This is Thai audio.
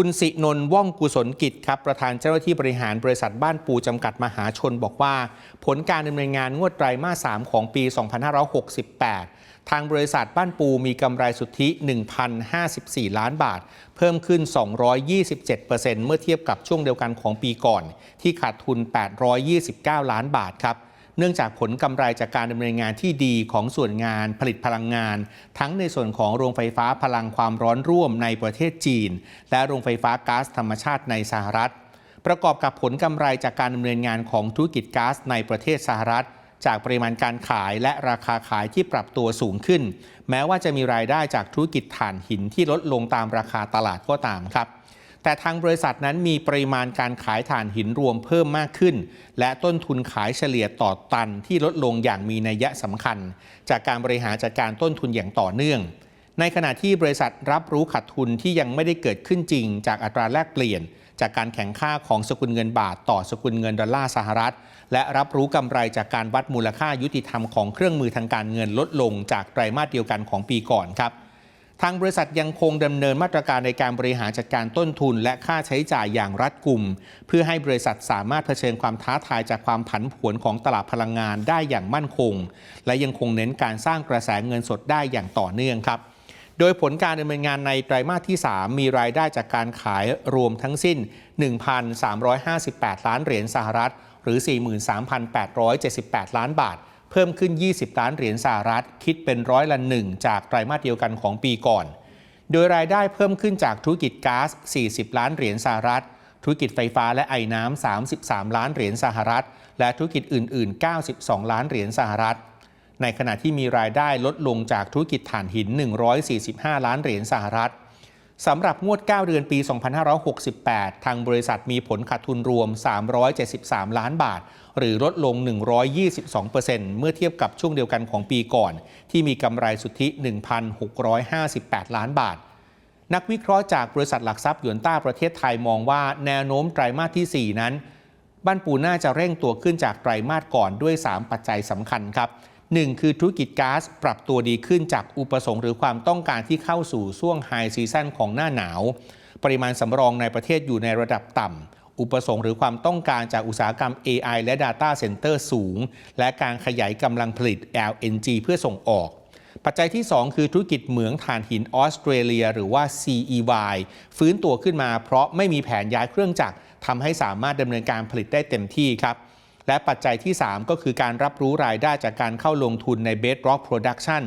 คุณสินนท์ว่องกุศลกิจครับประธานเจ้าหน้าที่บริหารบริษัทบ้านปูจำกัดมหาชนบอกว่า ผลการดำเนินงานงวดไตรมาส 3 ของปี 2568 ทางบริษัทบ้านปูมีกำไรสุทธิ 1,054 ล้านบาท เพิ่มขึ้น 227%เมื่อเทียบกับช่วงเดียวกันของปีก่อน ที่ขาดทุน 829 ล้านบาทครับ เนื่องจากผลกำไรจากการดำเนินงานที่ดีของส่วนงานผลิตพลังงาน ทั้งในส่วนของโรงไฟฟ้าพลังความร้อนร่วมในประเทศจีน และโรงไฟฟ้าก๊าซธรรมชาติในสหรัฐ ประกอบกับผลกำไรจากการดำเนินงานของธุรกิจก๊าซในประเทศสหรัฐจากปริมาณการขายและราคาขายที่ปรับตัวสูงขึ้น แม้ว่าจะมีรายได้จากธุรกิจถ่านหินที่ลดลงตามราคาตลาดก็ตามครับ แต่ทางบริษัทนั้นมีปริมาณการขายถ่านหินรวมเพิ่มมากขึ้น และต้นทุนขายเฉลี่ยต่อตันที่ลดลงอย่างมีนัยสำคัญ จากการบริหารจัดการต้นทุนอย่างต่อเนื่อง ในขณะที่บริษัทรับรู้ขาดทุนที่ยังไม่ได้เกิดขึ้นจริง จากอัตราแลกเปลี่ยน จากการแข่งค่าของสกุลเงินบาท ต่อสกุลเงินดอลลาร์สหรัฐ และรับรู้กำไรจากการวัดมูลค่ายุติธรรมของเครื่องมือทางการเงินลดลงจากไตรมาสเดียวกันของปีก่อนครับ ทางบริษัทยังคงดำเนินมาตรการในการบริหารจัดการต้นทุน และค่าใช้จ่ายอย่างรัดกุม เพื่อให้บริษัทสามารถเผชิญความท้าทายจากความผันผวนของตลาดพลังงานได้อย่างมั่นคง และยังคงเน้นการสร้างกระแสเงินสดได้อย่างต่อเนื่องครับโดยผลการดำเนินงานในไตรมาสที่ 3 มีรายได้จากการขายรวมทั้งสิ้น 1,358 ล้านเหรียญสหรัฐ หรือ 43,878 ล้านบาท เพิ่มขึ้น 20 ล้านเหรียญสหรัฐ คิดเป็นร้อยละหนึ่งจากไตรมาสเดียวกันของปีก่อน โดยรายได้เพิ่มขึ้นจากธุรกิจก๊าซ 40 ล้านเหรียญสหรัฐ ธุรกิจไฟฟ้าและไอ้น้ำ 33 ล้านเหรียญสหรัฐ และธุรกิจอื่น ๆ 92 ล้านเหรียญสหรัฐ ในขณะที่มีรายได้ลดลงจากธุรกิจถ่านหิน 145 ล้านเหรียญสหรัฐ สำหรับงวด 9 เดือนปี 2568 ทางบริษัทมีผลขาดทุนรวม 373 ล้านบาท หรือลดลง 122%เมื่อเทียบกับช่วงเดียวกันของปีก่อน ที่มีกำไรสุทธิ 1,658 ล้านบาท นักวิเคราะห์จากบริษัทหลักทรัพย์หยวนต้าประเทศไทยมองว่าแนวโน้มไตรมาสที่ 4 นั้น บ้านปูน่าจะเร่งตัวขึ้นจากไตรมาสก่อนด้วย 3 ปัจจัยสำคัญครับ 1 คือธุรกิจก๊าซปรับตัวดีขึ้นจากอุปสงค์หรือความต้องการที่เข้าสู่ช่วงไฮซีซั่นของหน้าหนาว ปริมาณสำรองในประเทศอยู่ในระดับต่ำอุปสงค์หรือความต้องการจากอุตสาหกรรม AI และ Data Center สูง และการขยายกำลังผลิต LNG เพื่อส่งออก ปัจจัยที่ 2 คือธุรกิจเหมืองถ่านหินออสเตรเลีย หรือว่า CEY ฟื้นตัวขึ้นมาเพราะไม่มีแผนย้ายเครื่องจักรทำให้สามารถดำเนินการผลิตได้เต็มที่ครับ และปัจจัยที่ 3 ก็คือการรับรู้รายได้จากการเข้าลงทุนใน Bedrock Production